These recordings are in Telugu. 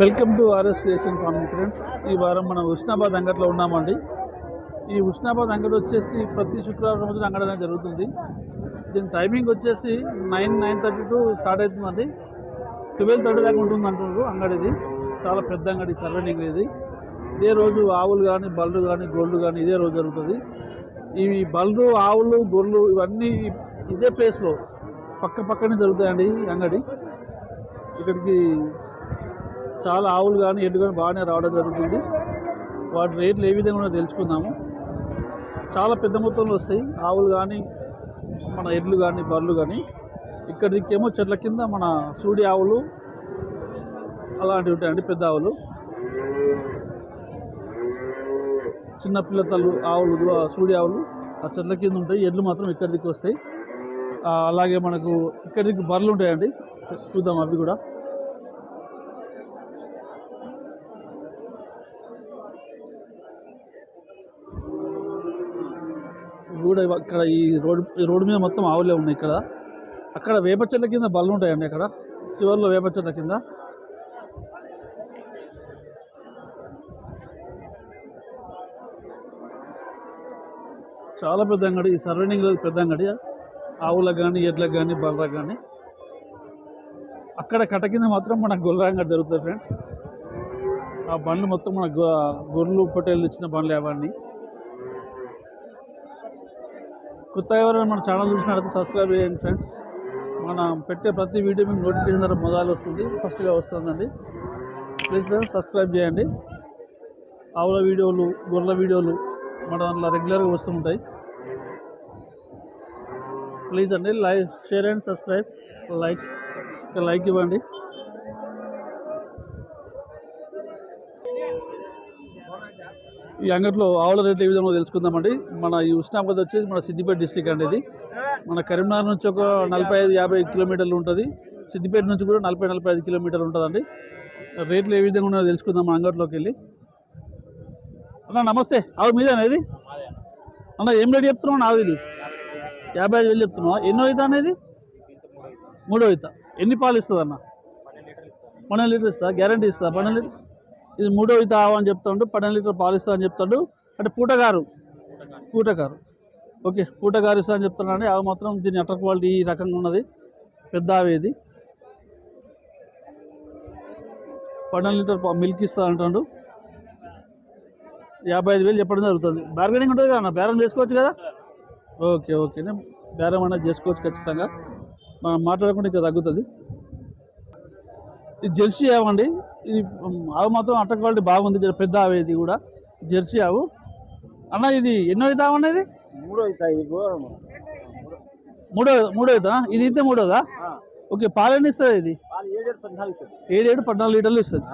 Welcome to RS creation farming friends. ఈ వారం మనం ఉష్ణాబాద్ అంగట్లో ఉన్నామండి. ఈ ఉష్ణాబాద్ అంగడి వచ్చేసి ప్రతి శుక్రవారం రోజున అంగడి అనేది జరుగుతుంది. దీని టైమింగ్ వచ్చేసి nine nine thirty to start అవుతుందండి. ట్వెల్వ్ థర్టీ దాకా ఉంటుంది అంటున్నారు అంగడిది. చాలా పెద్ద అంగడి సర్వెండింగ్ ఇది. ఇదే రోజు ఆవులు కానీ బళ్ళు కానీ గొర్రెలు కానీ ఇదే రోజు జరుగుతుంది. ఇవి బళ్ళు ఆవులు గొర్రెలు ఇవన్నీ ఇదే ప్లేస్లో పక్క పక్కనే జరుగుతాయండి ఈ అంగడి. ఇక్కడికి చాలా ఆవులు కానీ ఎడ్లు కానీ బాగానే రావడం జరుగుతుంది. వాటి రేట్లు ఏ విధంగా తెలుసుకుందాము. చాలా పెద్ద మొత్తంలో వస్తాయి. ఆవులు కానీ మన ఎడ్లు కానీ బర్రెలు కానీ. ఇక్కడ దిక్కేమో చెట్ల కింద మన సూడి ఆవులు అలాంటివి ఉంటాయండి పెద్ద ఆవులు. చిన్న పిల్లతలు ఆవులు ఆ సూడి ఆవులు ఆ చెట్ల కింద ఉంటాయి. ఎడ్లు మాత్రం ఇక్కడ దిక్కు వస్తాయి అలాగే మనకు ఇక్కడ దిక్కు బర్రెలు ఉంటాయండి. చూద్దాం అవి కూడా. కూడా ఇక్కడ ఈ రోడ్ ఈ రోడ్డు మీద మొత్తం ఆవులే ఉన్నాయి ఇక్కడ. అక్కడ వేప చెట్ల కింద బళ్ళు ఉంటాయండి అక్కడ. చివరిలో వేప చెట్ల కింద. చాలా పెద్ద అంగడి ఈ సరౌండింగ్లో పెద్ద అంగడి. ఆవులకు కానీ ఎడ్లకు కానీ బళ్ళకు కానీ అక్కడ కట్ట కింద మాత్రం మన గొర్రె అంగడి జరుగుతుంది ఫ్రెండ్స్. ఆ బండ్లు మొత్తం మన గొ- గొర్రెలు పొట్టేళ్ళు ఇచ్చిన బండ్లు అవన్నీ. కొత్తగా ఎవరైనా మన ఛానల్ చూసినట్లయితే సబ్స్క్రైబ్ చేయండి ఫ్రెండ్స్. మనం పెట్టే ప్రతి వీడియో మీకు నోటిఫికేషన్ ద్వారా మొదలు వస్తుంది. ఫస్ట్గా వస్తుందండి. ప్లీజ్ ఫ్రెండ్స్ సబ్స్క్రైబ్ చేయండి. ఆవుల వీడియోలు గొర్రెల వీడియోలు మన దాంట్లో రెగ్యులర్గా వస్తుంటాయి ప్లీజ్ అండి like share and subscribe like like ఇవ్వండి. ఈ అంగట్లో ఆవుల రేట్లు ఏ విధంగా తెలుసుకుందామండి? మన ఈ ఉస్నాబాద్ వచ్చేసి మన సిద్దిపేట డిస్టిక్ అండి ఇది. మన కరీంనగర్ నుంచి ఒక నలభై ఐదు యాభై కిలోమీటర్లు ఉంటుంది. సిద్దిపేట నుంచి కూడా నలభై నలభై ఐదు కిలోమీటర్లు ఉంటుందండి. రేట్లు ఏ విధంగా ఉన్నాయో తెలుసుకుందాం మన అంగట్లోకి వెళ్ళి. అన్న నమస్తే. ఆవు మీదేనా ఇది? అన్న ఏం రేటు చెప్తున్నావు ఆవు ఇది? యాభై ఐదు వేలు చెప్తున్నావా? ఎన్నో అవుతా అనేది మూడో అవుతా ఎన్ని పాలు ఇస్తుంది అన్న పన్నెండు లీటర్ ఇస్తా. గ్యారంటీ ఇస్తా. పన్నెండు లీటర్ ఇది మూడో ఈత ఆవు అని చెప్తాడు పన్నెండు లీటర్ పాలు ఇస్తా అని చెప్తాడు. అంటే పూటగారు. పూటగారు. ఓకే పూటగారు ఇస్తా అని చెప్తున్నాడు అవి మాత్రం దీని అటర్ క్వాలిటీ ఈ రకంగా ఉన్నది. పెద్ద ఆవు ఇది పన్నెండు లీటర్ పా- మిల్క్ ఇస్తా అంటాడు. యాభై ఐదు వేలు చెప్పడం జరుగుతుంది. బార్గెనింగ్ ఉంటుంది కదా అన్న బేరం చేసుకోవచ్చు కదా? ఓకే ఓకే బేరం అనేది చేసుకోవచ్చు ఖచ్చితంగా. మనం మాట్లాడకుండా ఇక తగ్గుతుంది. ఇది జెర్సీ ఏమండి? ఇది ఆవు మాత్రం అట్ట క్వాలిటీ బాగుంది పెద్ద ఆవు ఇది కూడా జెర్సీ ఆవు. అన్న ఇది ఎన్నో అవుతా అన్న ఇది? మూడో మూడో. మూడో అవుతా ఇది అయితే మూడోదా? ఓకే పాలు ఎన్ని ఇస్తుంది ఇది? ఏడేడు పద్నాలుగు ఇస్తారు ఏడు ఏడు పద్నాలుగు లీటర్లు ఇస్తుంది.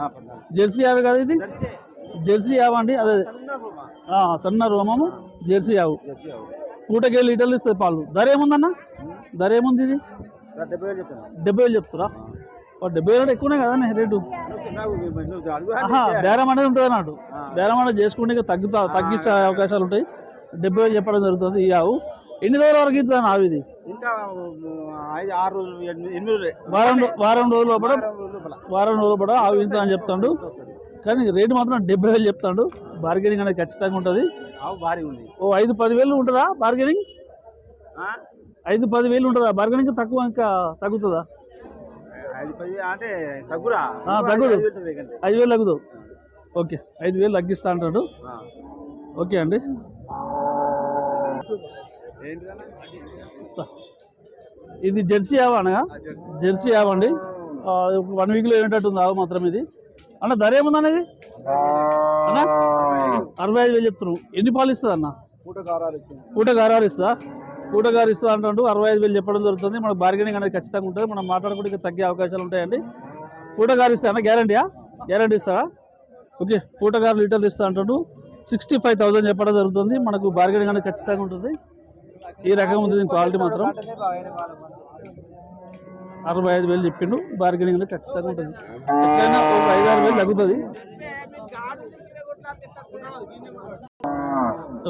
జెర్సీ ఆవు కదా ఇది? జెర్సీ. ఆవు అండి అదే. సన్న రోమము జెర్సీ ఆవు. పూటకి ఏడు లీటర్లు ఇస్తుంది పాలు. ధర ఏముందన్న? ధర ఏముంది ఇది? డెబ్బై వేలు చెప్తారా? డెబ్బై వేలు ఎక్కువనే కదండి రేటు బేరం అనేది ఉంటుంది అన్నట్టు బేరం అనేది చేసుకుంటే తగ్గుతా తగ్గించే అవకాశాలు ఉంటాయి. డెబ్బై వేలు చెప్పడం జరుగుతుంది ఈ ఆవు. ఎన్ని రోజుల వరకు అన్న ఆవు ఇది? ఆరు. వారం వారం రోజుల లోపల వారం రోజుల లోపల. ఆవు ఇంత అని చెప్తాడు. కానీ రేటు మాత్రం డెబ్బై వేలు చెప్తాడు. బార్గెనింగ్ అనేది ఖచ్చితంగా ఉంటుంది. ఓ ఐదు పది వేలు ఉంటుందా బార్గెనింగ్? ఐదు పది వేలు ఉంటుందా? బార్గెనింగ్ తక్కువ ఇంకా తగ్గుతుందా ఐదు పది అంటే తగ్గురా ఆ, తగ్గుదు. ఐదు వేలు తగ్గుదు. ఓకే ఐదు వేలు తగ్గిస్తా అంటాడు. ఓకే అండి. ఇది జెర్సీ ఆవు అనగా జెర్సీ. ఆవు అండి. వన్ వీక్లో ఏంటట్టుంది ఆవు మాత్రం ఇది? అన్న ధర ఏముంది ఇది? అన్న అరవై ఐదు వేలు చెప్తున్నావు ఎన్ని పాలు ఇస్తుంది అన్న పూట కారాలు ఇచ్చింది. పూట ఇస్తా పూట గారు ఇస్తా అరవై ఐదు వేలు చెప్పడం జరుగుతుంది. మనకు బార్గెనింగ్ అనేది ఖచ్చితంగా ఉంటుంది. మనం మాట్లాడుకుంటే తగ్గే అవకాశాలు ఉంటాయండి. పూట గారు ఇస్తా అన్న గ్యారంటీయా గ్యారంటీ ఇస్తారా? ఓకే పూట గారు లీటర్లు ఇస్తా అంటాడు. సిక్స్టీ ఫైవ్ థౌసండ్ చెప్పడం జరుగుతుంది. మనకు బార్గెనింగ్ అనేది ఖచ్చితంగా ఉంటుంది. ఈ రకం ఉంది దీని క్వాలిటీ మాత్రం. అరవై ఐదు వేలు చెప్పిండు. బార్గెనింగ్ అనేది ఖచ్చితంగా ఉంటుంది. ఎట్లయినా ఒక ఐదు ఆరు వేలు తగ్గుతుంది.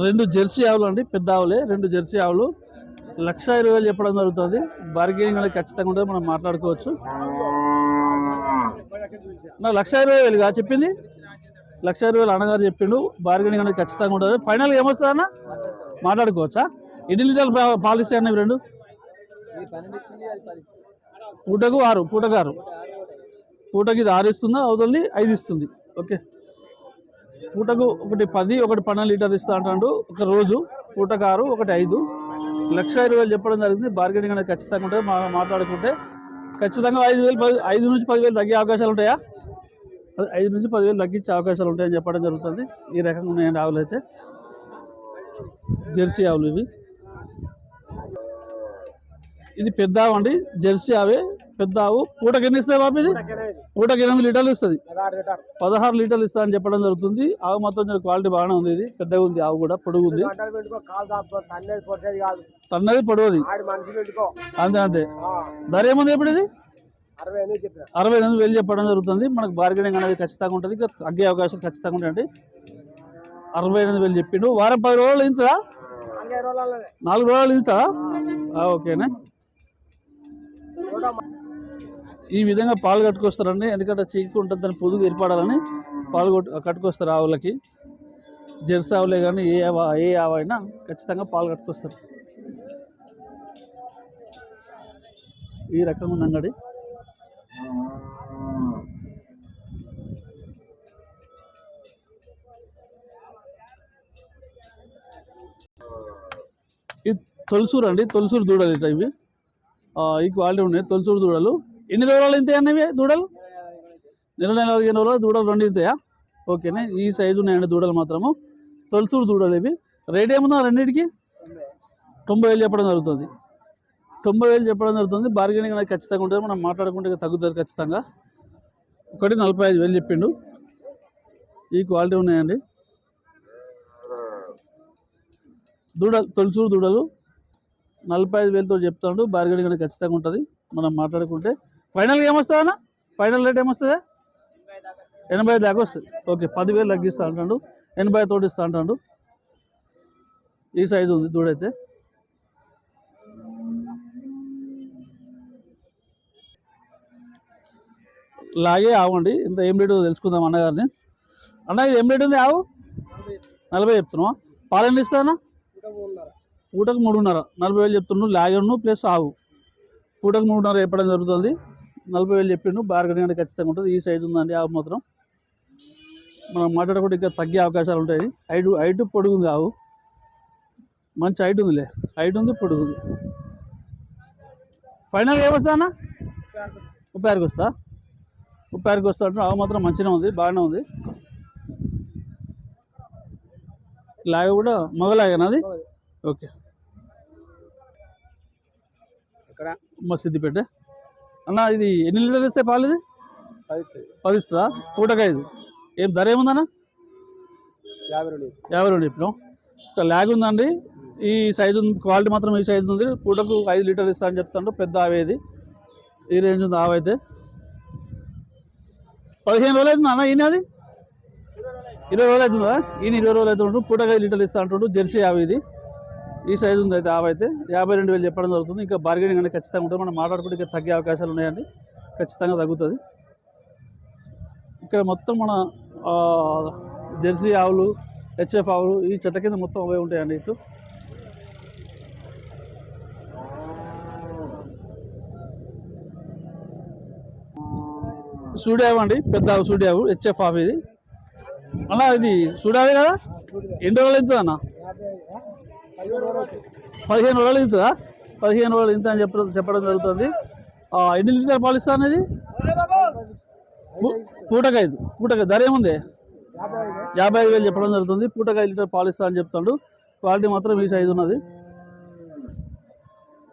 రెండు జెర్సీ ఆవులు అండి. పెద్ద ఆవులే రెండు జెర్సీ ఆవులు. లక్ష ఇరవై వేలు చెప్పడం జరుగుతుంది. బార్గెనింగ్ అనేది ఖచ్చితంగా ఉంటుంది. మనం మాట్లాడుకోవచ్చు. నా లక్ష ఇరవై వేలుగా చెప్పింది? లక్ష ఇరవై వేలు అన్నగారు చెప్పిండు. బార్గెనింగ్ అనేది ఖచ్చితంగా ఉంటుంది. ఫైనల్గా ఏమొస్తుంది అన్న? మాట్లాడుకోవచ్చా? ఎన్ని లీటర్లు పా- పాలు ఇస్తాయి అన్న రెండు? పూటకు ఆరు పూటకు ఆరు. పూటకి ఇది ఆరు ఇస్తుందా అవుతుంది ఐదు ఇస్తుంది. ఓకే. పూటకు ఒకటి పది ఒకటి పన్నెండు లీటర్ ఇస్తా అంటాడు. ఒక రోజు పూటకు ఆరు ఒకటి ఐదు. లక్ష ఇరవై వేలు చెప్పడం జరిగింది. బార్గెనింగ్ అనేది ఖచ్చితంగా ఉంటుంది. మా మాట్లాడుకుంటే ఖచ్చితంగా ఐదు వేలు పది ఐదు నుంచి పదివేలు తగ్గే అవకాశాలు ఉంటాయా? ఐదు నుంచి పదివేలు తగ్గించే అవకాశాలు ఉంటాయని చెప్పడం జరుగుతుంది. ఈ రకంగా ఉన్నాయండి ఆవులు అయితే. జెర్సీ ఆవులు ఇవి. ఇది పెద్ద ఆవు అండి. జెర్సీ ఆవే. పెద్ద ఆవు. పూటకి ఎన్ని ఇస్తాయి బాబు ఇది? పూటకి ఎనిమిది లీటర్లు ఇస్తుంది. పదహారు లీటర్లు ఇస్తా అని చెప్పడం జరుగుతుంది. ఆవు మొత్తం క్వాలిటీ బాగానే ఉంది ఇది. పెద్దగా ఉంది ఆవు కూడా పొడుగు ఉంది. తన్నేది పొడిచేది కాదు తన్నది పొడవుది. అంతే అంతే. ధర ఏముంది ఇప్పుడు ఇది? అరవై ఎనిమిది వేలు చెప్పడం జరుగుతుంది. మనకు బార్గెనింగ్ అనేది ఖచ్చితంగా ఉంటుంది. ఇంకా తగ్గే అవకాశాలు ఖచ్చితంగా ఉంటాయండి అరవై ఎనిమిది వేలు చెప్పిండు. వారం పది రోజులు ఇంతదా నాలుగు రోజులు ఇంతదా ఓకేనే. ఈ విధంగా పాలు కట్టుకొస్తారండి. ఎందుకంటే చీకు ఉంటుంది దాని పొదుగు ఏర్పడాలని పాలు కొట్టు కట్టుకొస్తారు ఆవులకి జెర్సీ ఆవులే కానీ ఏ ఆవ ఏ ఆవు అయినా ఖచ్చితంగా పాలు కట్టుకొస్తారు. ఈ రకం ఉంది అంగడి ఇది తొలసూరు అండి. తొలసూరు దూడలు ఇవి. ఈ క్వాలిటీ ఉన్నాయి. తొలసూరు దూడలు. ఎన్ని రోజులు ఇంతాయి అన్నవి దూడలు? నెల నెల పదిహేను రోజులు దూడలు రెండు ఇంతయా? ఓకేనే ఈ సైజు ఉన్నాయండి దూడలు మాత్రము. తొలసూరు దూడలు ఇవి. రేట్ ఏముందా రెండింటికి? తొంభై వేలు చెప్పడం జరుగుతుంది. తొంభై వేలు చెప్పడం జరుగుతుంది. బార్గెనింగ్ అనేది ఖచ్చితంగా ఉంటుంది. మనం మాట్లాడుకుంటే తగ్గుతుంది ఖచ్చితంగా. ఒకటి నలభై ఐదు వేలు చెప్పిండు. ఈ క్వాలిటీ ఉన్నాయండి. దూడలు తొలచూరు దూడలు నలభై ఐదు వేలతో చెప్తాడు. బార్గెనింగ్ అనేది ఖచ్చితంగా ఉంటుంది. మనం మాట్లాడుకుంటే ఫైనల్గా ఏమొస్తుంది అన్న? ఫైనల్ రేట్ ఏమొస్తుంది? ఎనభై ఐదు దాకా వస్తుంది. ఓకే పదివేలు తగ్గిస్తా అంటాడు. ఎనభై తోటి ఇస్తా అంటాడు. ఈ సైజు ఉంది దూడైతే లాగే ఆవండి ఇంత ఏం రేటు తెలుసుకుందాం అన్నగారిని అన్న ఇది ఏం రేటు ఉంది? ఆవు నలభై చెప్తున్నావా పాలు ఎన్ని ఇస్తానా పూటకు మూడున్నర. నలభై వేలు చెప్తున్నాడు లాగను ప్లస్ ఆవు పూటకు మూడున్నర చెప్పడం జరుగుతుంది. నలభై వేలు చెప్పిండు బార్గెనింగ్ అనేది ఖచ్చితంగా ఉంటుంది. ఈ సైజు ఉందండి ఆవు మాత్రం. మనం మాట్లాడకుండా ఇంకా తగ్గే అవకాశాలు ఉంటాయి. హైట్ హైట్ పొడుగు ఉంది ఆవు. మంచి హైట్ ఉందిలే. హైట్ ఉంది పొడుగు ఉంది ఫైనల్గా ఏమొస్తా అన్న? ముప్పై ఆరుకి వస్తా ముప్పై ఆరుకి వస్తా అంటే ఆవు మాత్రం మంచిగా ఉంది బాగానే ఉంది. లాగ కూడా మగలాగేనా అది? ఓకే. ఇక్కడ మా సిద్దిపేట. అన్న ఇది ఎన్ని లీటర్లు ఇస్తాయి పాలు ఇది? పది ఇస్తుందా? పూటకు ఐదు ఏం ధర ఏముందన్న? యాభై రెండు యాభై రెండు చెప్పినాం ఒక ల్యాగ్ ఉందండి. ఈ సైజు క్వాలిటీ మాత్రం ఈ సైజు ఉంది. పూటకు ఐదు లీటర్లు ఇస్తా అని చెప్తాడు పెద్ద ఆవేది ఈ రేంజ్ ఉంది ఆవైతే పదిహేను రోజులు అవుతుంది అన్న ఈయన అది ఇరవై రోజులు అవుతుందా? ఈయన ఇరవై రోజులు అవుతుండు పూటకు ఐదు లీటర్లు ఇస్తా అంటుండు జెర్సీ ఆవు ఇది. ఈ సైజు ఉంది అయితే ఆవైతే యాభై రెండు వేలు చెప్పడం జరుగుతుంది. ఇంకా బార్గెనింగ్ అనేది ఖచ్చితంగా ఉంటుంది. మనం మాట్లాడుకుంటే ఇంకా తగ్గే అవకాశాలు ఉన్నాయండి. ఖచ్చితంగా తగ్గుతుంది. ఇక్కడ మొత్తం మన జెర్సీ ఆవులు హెచ్ఎఫ్ ఆవులు ఈ చెట్ల కింద మొత్తం అవే ఉంటాయండి ఇటు. సూడావు అండి. పెద్ద సూడావు హెచ్ఎఫ్ ఆఫ్ ఇది. అలా ఇది సూడావే కదా? ఎన్ని రోజులు అవుతుంది అన్న పదిహేను రోజులు ఇంతదా? పదిహేను రోజులు ఇంత అని చెప్పడం చెప్పడం జరుగుతుంది. ఎన్ని లీటర్ పాలు ఇస్తా అనేది పూటకైదు పూటకైదు ధర ఏముంది? యాభై ఐదు వేలు చెప్పడం జరుగుతుంది. పూటకు లీటర్ పాలు ఇస్తా అని చెప్తాడు. క్వాలిటీ మాత్రం ఈ సైజు ఉన్నది.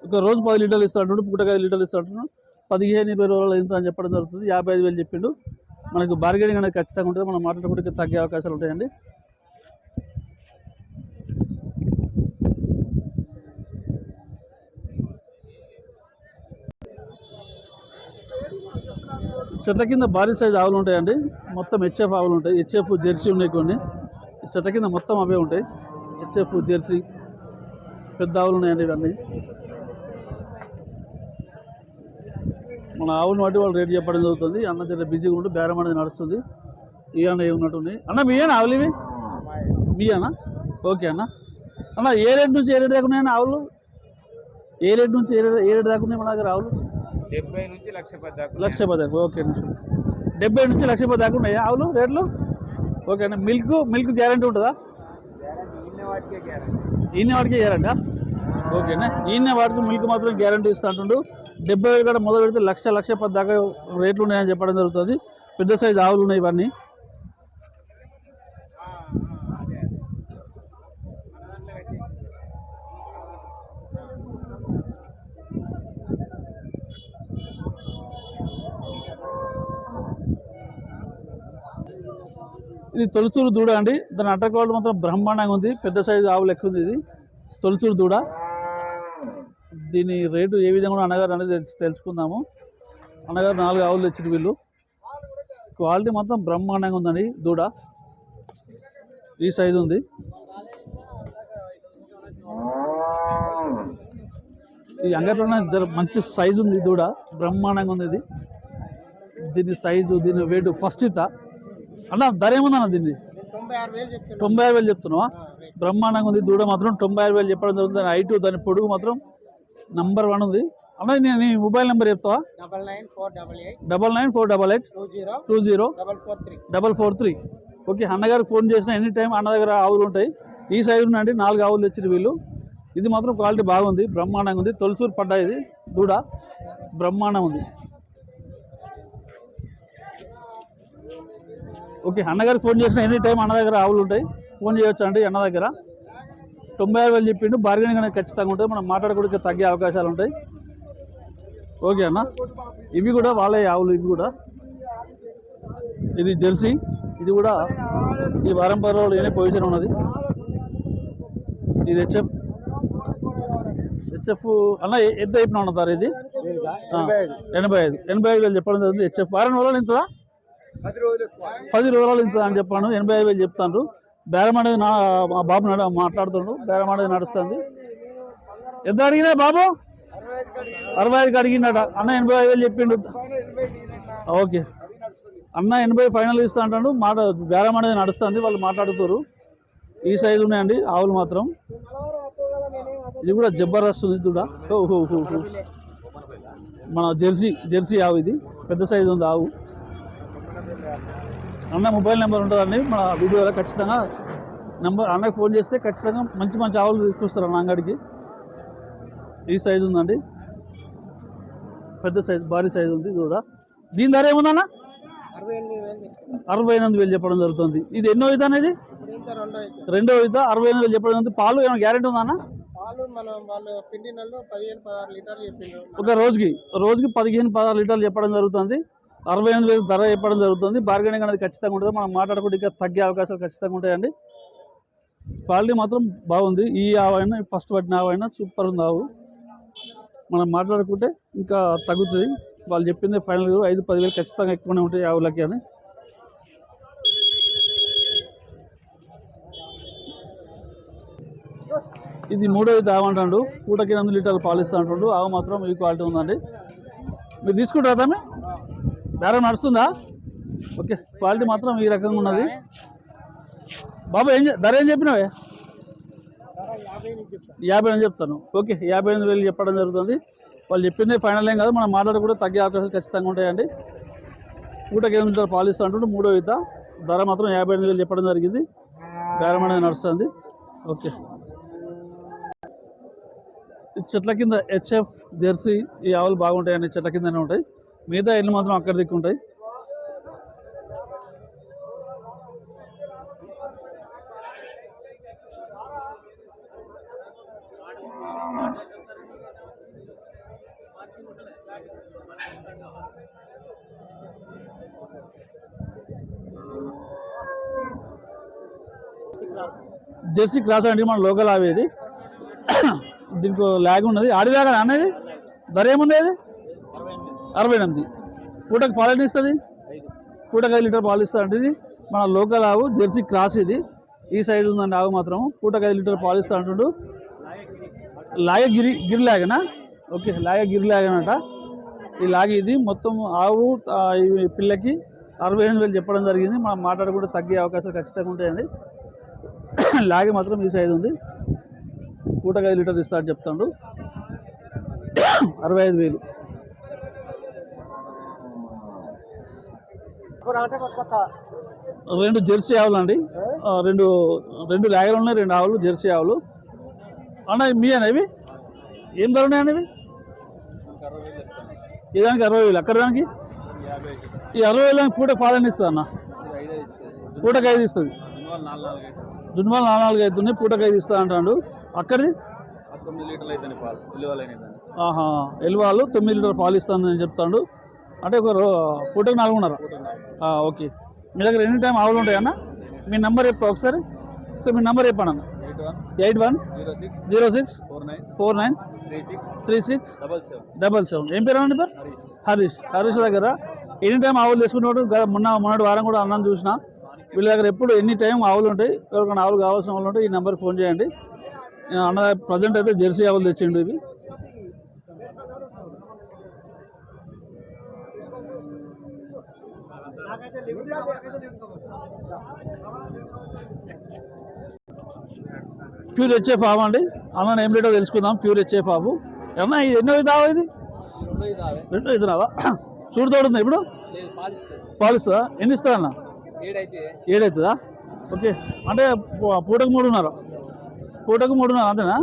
ఒక రోజు పది లీటర్లు ఇస్తాడు పూటకైదు లీటర్లు ఇస్తాడు పదిహేను ఇరవై రోజులు ఇంత అని చెప్పడం జరుగుతుంది. యాభై ఐదు వేలు చెప్పిండు. మనకు బార్గెనింగ్ అనేది ఖచ్చితంగా ఉంటుంది. మనం మాట్లాడుకుంటే తగ్గే అవకాశాలు ఉంటాయండి. చెట్ల కింద భారీ సైజు ఆవులు ఉంటాయండి. మొత్తం హెచ్ఎఫ్ ఆవులు ఉంటాయి. హెచ్ఎఫ్ జెర్సీ ఉన్నాయి కొన్ని. చెట్ల కింద మొత్తం అవే ఉంటాయి. హెచ్ఎఫ్ జెర్సీ పెద్ద ఆవులు ఉన్నాయండి ఇవన్నీ. మన ఆవుని బట్టి వాళ్ళు రేట్ చెప్పడం జరుగుతుంది. అన్న దగ్గర బిజీగా ఉంటూ బేరం అనేది నడుస్తుంది. ఈ అన్న ఏమున్నట్టుంది అన్న మీయేనా ఆవులు ఇవి? మీయేనా ఓకే అన్న. అన్న ఏ రేట్ నుంచి ఏ రేట్ దాకా ఉన్నాయన్న ఆవులు? ఏ రేట్ నుంచి ఏ రేట్ ఏ రేట్ దాకా ఉన్నాయి మన దగ్గర ఆవులు? డెబ్బై నుంచి లక్ష పది లక్ష ఓకే డెబ్బై నుంచి లక్ష పది దాకా ఉన్నాయా ఆవులు రేట్లు? ఓకే అన్న మిల్క్ మిల్క్ గ్యారంటీ ఉంటుందా? ఈయన వాడికి గ్యారంటీ. ఓకేనా ఈయన వాడికి మిల్క్ మాత్రం గ్యారంటీ ఇస్తా అంటుండు. డెబ్బై వేలు కూడా మొదలు పెడితే లక్ష లక్ష పది దాకా రేట్లు ఉన్నాయని చెప్పడం జరుగుతుంది. పెద్ద సైజు ఆవులు ఉన్నాయి ఇవన్నీ. ఇది తొలచూరు దూడ అండి. దాని అడ్డకోళ్ళు మాత్రం బ్రహ్మాండంగా ఉంది. పెద్ద సైజు ఆవు లెక్క ఉంది ఇది. తొలచూరు దూడ. దీని రేటు ఏ విధంగా కూడా అన్నగారు అనేది తెలుసు తెలుసుకుందాము. అన్నగారు నాలుగు ఆవులు తెచ్చింది వీళ్ళు. క్వాలిటీ మాత్రం బ్రహ్మాండంగా ఉందండి దూడ. ఈ సైజు ఉంది. ఈ అంగట్లోనే జర మంచి సైజు ఉంది దూడ. బ్రహ్మాండంగా ఉంది ఇది. దీని సైజు దీని వెయిట్ ఫస్ట్ ఇత. అన్న ధర ఏముందన్న దీన్ని? తొంభై ఆరు వేలు చెప్తున్నావా? బ్రహ్మాండంగా ఉంది. దూడ మాత్రం తొంభై ఆరు వేలు చెప్పడం జరుగుతుంది. దాని హైట్ దాని పొడుగు మాత్రం నంబర్ వన్ ఉంది. అన్న నేను నీ మొబైల్ నెంబర్ చెప్తావా? Double nine four double eight. Two zero double four three. Okay అన్నగారికి ఫోన్ చేసిన ఎనీ టైం అన్న దగ్గర ఆవులు ఉంటాయి. ఈ సైజు నుండి నాలుగు ఆవులు తెచ్చిన వీళ్ళు. ఇది మాత్రం క్వాలిటీ బాగుంది బ్రహ్మాండంగా ఉంది. తొలసూరు పడ్డా ఇది దూడ. బ్రహ్మాండం ఉంది. ఓకే అన్నగారికి ఫోన్ చేసిన ఎనీ టైం అన్న దగ్గర ఆవులు ఉంటాయి. ఫోన్ చేయొచ్చు అండి అన్న దగ్గర? తొంభై ఆరు వేలు చెప్పిండు. బార్గెనింగ్ అనేది ఖచ్చితంగా ఉంటుంది. మనం మాట్లాడుకోవడానికి తగ్గే అవకాశాలు ఉంటాయి. ఓకే అన్న. ఇవి కూడా వాళ్ళే ఆవులు ఇవి కూడా. ఇది జెర్సీ. ఇది కూడా ఈ వారం పర్వాలు ఏనే పొజిషన్ ఉన్నది. ఇది హెచ్ఎఫ్. హెచ్ఎఫ్ అన్న ఎంత చెప్పినా ఉన్నదారు ఇది? ఎనభై ఐదు. ఎనభై ఐదు. వేలు చెప్పడం జరిగింది. హెచ్ఎఫ్. వారం రోజులు ఇంతదా పది రోజులు ఇంత అని చెప్పాను. ఎనభై ఐదు వేలు చెప్తాను బేరం అనేది నా మా బాబు నడ మాట్లాడుతుండ్రు బేరం అనేది నడుస్తుంది. ఎంత అడిగినా బాబు? అరవై ఐదుకి అడిగిందట అన్న ఎనభై ఐదు వేలు చెప్పిండు. ఓకే. అన్న ఎనభై ఫైనల్ ఇస్తా అంటాడు. మాట బేరం అనేది నడుస్తుంది. వాళ్ళు మాట్లాడుతారు ఈ సైజు ఉన్నాయండి. ఆవులు మాత్రం. ఇది కూడా జబర్దస్త్ ఉంది కూడా ఓహో మన జెర్సీ జెర్సీ ఆవు ఇది. పెద్ద సైజు ఉంది ఆవు. అన్న మొబైల్ నెంబర్ ఉంటుందండి. మన వీడియోలో ఖచ్చితంగా నెంబర్ అన్నకి ఫోన్ చేస్తే ఖచ్చితంగా మంచి మంచి ఆవులు తీసుకొస్తారు అన్న అంగడికి. ఈ సైజు ఉందండి. పెద్ద సైజు భారీ సైజు ఉంది ఇది కూడా. దీని ధర ఏముందన్న? అరవై ఎనిమిది వేలు చెప్పడం జరుగుతుంది. ఇది ఎన్నో విధ అనేది రెండో విధ అరవై ఎనిమిది వేలు చెప్పడం జరుగుతుంది. పాలు ఏమైనా గ్యారెంటీ ఉందా ఒక రోజుకి రోజుకి పదిహేను పదహారు లీటర్లు చెప్పడం జరుగుతుంది. అరవై ఎనిమిది వేలు ధర చెప్పడం జరుగుతుంది. బార్గెనింగ్ అనేది ఖచ్చితంగా ఉంటుంది. మనం మాట్లాడుకుంటే ఇంకా తగ్గే అవకాశాలు ఖచ్చితంగా ఉంటాయండి. క్వాలిటీ మాత్రం బాగుంది. ఈ ఆవైనా ఫస్ట్ పట్టిన ఆవైనా సూపర్ ఉంది ఆవు. మనం మాట్లాడుకుంటే ఇంకా తగ్గుతుంది. వాళ్ళు చెప్పింది ఫైనల్ ఐదు పదివేలు ఖచ్చితంగా ఎక్కువనే ఉంటాయి ఆవులకి అని. ఇది మూడో ఆవు అంటాడు. పూటకి ఎనిమిది లీటర్లు పాలు ఇస్తా అంటుండు. ఆవు మాత్రం ఈ క్వాలిటీ ఉందండి. మీరు తీసుకుంటారా తమ్మి? బేరం నడుస్తుందా? ఓకే క్వాలిటీ మాత్రం ఈ రకంగా ఉన్నది. బాబు ఏం ధర ఏం చెప్పినావే? యాభై అని చెప్తాను. ఓకే యాభై ఎనిమిది వేలు చెప్పడం జరుగుతుంది. వాళ్ళు చెప్పింది ఫైనల్ ఏం కాదు మనం మాట్లాడుకుంటే తగ్గే అవకాశాలు ఖచ్చితంగా ఉంటాయండి. పూటకి ఎనిమిది లీటర్లు పాలు ఇస్తా అంటుంటే మూడో ఈత. ధర మాత్రం యాభై ఎనిమిది వేలు చెప్పడం జరిగింది. బేరం అనేది నడుస్తుంది. ఓకే. చెట్ల కింద హెచ్ఎఫ్ జెర్సీ ఈ ఆవులు బాగుంటాయండి చెట్ల కిందనే ఉంటాయి. మిగతా ఇళ్ళు మాత్రం అక్కడ దిక్కు ఉంటాయి. జెర్సీ క్రాస్ అంటే మన లోకల్ ఆవేది దీనికి ల్యాగ్ ఉన్నది. ఆడి ల్యాగ్ అనేది ధర ఏముంది అది? అరవై ఎనిమిది. పూటకి పాలు ఎన్ని ఇస్తుంది? పూటకి ఐదు లీటర్ పాలు ఇస్తా అంటే ఇది. మన లోకల్ ఆవు జెర్సీ క్రాస్ ఇది. ఈ సైడ్ ఉందండి ఆవు మాత్రం పూటకి ఐదు లీటర్ పాలు ఇస్తా అంటుండు లాగ గిరి గిరి లాగనా ఓకే లాగ గిరి లాగనట ఈ లాగి ఇది మొత్తం ఆవు ఈ పిల్లకి అరవై ఎనిమిది వేలు చెప్పడం జరిగింది. మనం మాట్లాడకుండా తగ్గే అవకాశాలు ఖచ్చితంగా ఉంటాయండి. లాగి మాత్రం ఈ సైజు ఉంది. పూటకు ఐదు లీటర్లు ఇస్తా అని చెప్తాడు. అరవై ఐదు వేలు. రెండు జెర్సీ ఆవులు అండి. రెండు రెండు లాగలు ఉన్నాయి రెండు ఆవులు జెర్సీ ఆవులు. అన్న మీ అనేవి ఏం ధర ఉన్నాయి అనేవి ఈ దానికి అరవై వేలు. అక్కడ దానికి? ఈ అరవై వేలు పూట పాలని ఇస్తుంది అన్న. పూటకి ఐదు ఇస్తుంది. జున్మాలు నాలుగు నాలుగు అవుతున్నాయి పూటకి ఐదు ఇస్తా అంటాడు. అక్కడిది? తొమ్మిది లీటర్లు అయితే పాలు విలువలైన ఆహా ఎల్వాళ్ళు తొమ్మిది లీటర్ పాలు ఇస్తానని చెప్తాడు. అంటే ఒక పూటకు నాలుగున్నర. ఓకే. మీ దగ్గర ఎనీ టైం ఆవులు ఉంటాయన్న మీ నెంబర్ చెప్తా ఒకసారి. సో మీ నెంబర్ చెప్పండి అన్న. Eight one zero six zero six four nine four nine three six three six double seven. Double seven ఏం పేరు అండి పేరు? హరీష్. హరీష్. దగ్గర ఎనీ టైం ఆవులు తీసుకున్నాడు మొన్న మొన్నటి వారం కూడా అన్నం చూసిన. వీళ్ళ దగ్గర ఎప్పుడు ఎనీ టైం ఆవులు ఉంటాయి? ఎవరికైనా ఆవులు కావాల్సిన వాళ్ళు ఉంటే ఈ నెంబర్కి ఫోన్ చేయండి. నేను అన్న ప్రజెంట్ అయితే జెర్సీ ఆవులు తెచ్చిండు ఇవి. ప్యూర్ హెచ్ఎఫ్ ఆవు అండి. అన్న ఏం రేటో తెలుసుకుందాం. ప్యూర్ హెచ్ఎఫ్ ఆవు. అన్న ఇది ఎన్నో ఇదావా ఇది? రెండో ఇదినావా చూడు తోడుందా ఇప్పుడు. పాలిస్తుందా? ఎన్ని ఇస్తా అన్న? ఏడైతుందా? ఏడవుతుందా ఓకే. అంటే పూటకు మూడున్నర. పూటకు మూడున్నర అంతేనా?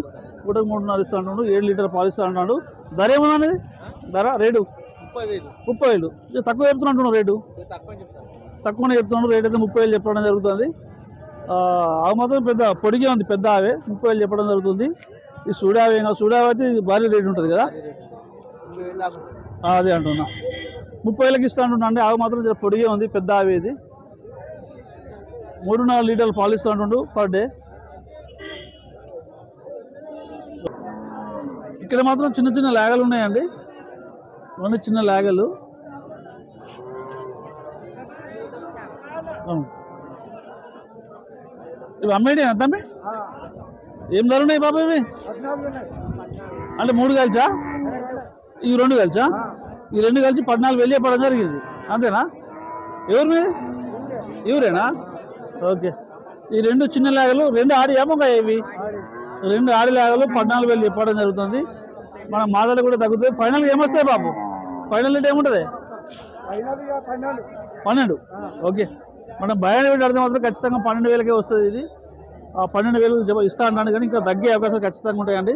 పూటకు మూడున్నర ఇస్తా అంటున్నాడు. ఏడు లీటర్ పాలు అంటున్నాడు. ధర ఏమన్నా అనేది ధర రేటు? ముప్పై వేలు. తక్కువ చెప్తున్నట్టున్నాడు రేటు. తక్కువనే చెప్తున్నాడు. రేట్ అయితే ముప్పై వేలు చెప్పడం జరుగుతుంది. ఆ, మాత్రం పెద్ద పొడిగే ఉంది పెద్ద ఆవే. ముప్పై వేలు చెప్పడం జరుగుతుంది. ఈ సూడావి సూడావి అయితే భారీ రేట్ ఉంటుంది కదా? అదే అంటున్నా. ముప్పై వేలకి ఇస్తా అంటున్నా. అండి ఆవు మాత్రం పొడిగే ఉంది పెద్ద ఆవి ఇది. మూడు నాలుగు లీటర్లు పాలు ఇస్తా అంటుండు పర్ డే. ఇక్కడ మాత్రం చిన్న చిన్న లాగలు ఉన్నాయండి. ఇవన్నీ చిన్న లాగలు. ఇవి అమ్మేటి తమ్మి? ఏం ధర ఉన్నాయి బాబా ఇవి? అంటే మూడు కలిసా? ఈ రెండు కలిసా? ఈ రెండు కలిసి పద్నాలుగు వెళ్ళి చెప్పడం జరిగింది. అంతేనా? ఎవరు మీది? ఎవరేనా ఓకే. ఈ రెండు చిన్న లాగలు రెండు ఆడి ఏమోగా ఇవి? రెండు ఆడి లాగలు పద్నాలుగు వేలు చెప్పడం జరుగుతుంది. మనం మాట్లాడి కూడా తగ్గుతుంది ఫైనల్ ఏమొస్తాయి బాబు? ఫైనల్ రేట్ ఏముంటుంది పన్నెండు. ఓకే. మనం భయాన్ని అర్థం మాత్రం ఖచ్చితంగా పన్నెండు వేలకే వస్తుంది ఇది. ఆ పన్నెండు వేలు ఇస్తా అన్నాను కానీ ఇంకా తగ్గే అవకాశాలు ఖచ్చితంగా ఉంటాయండి.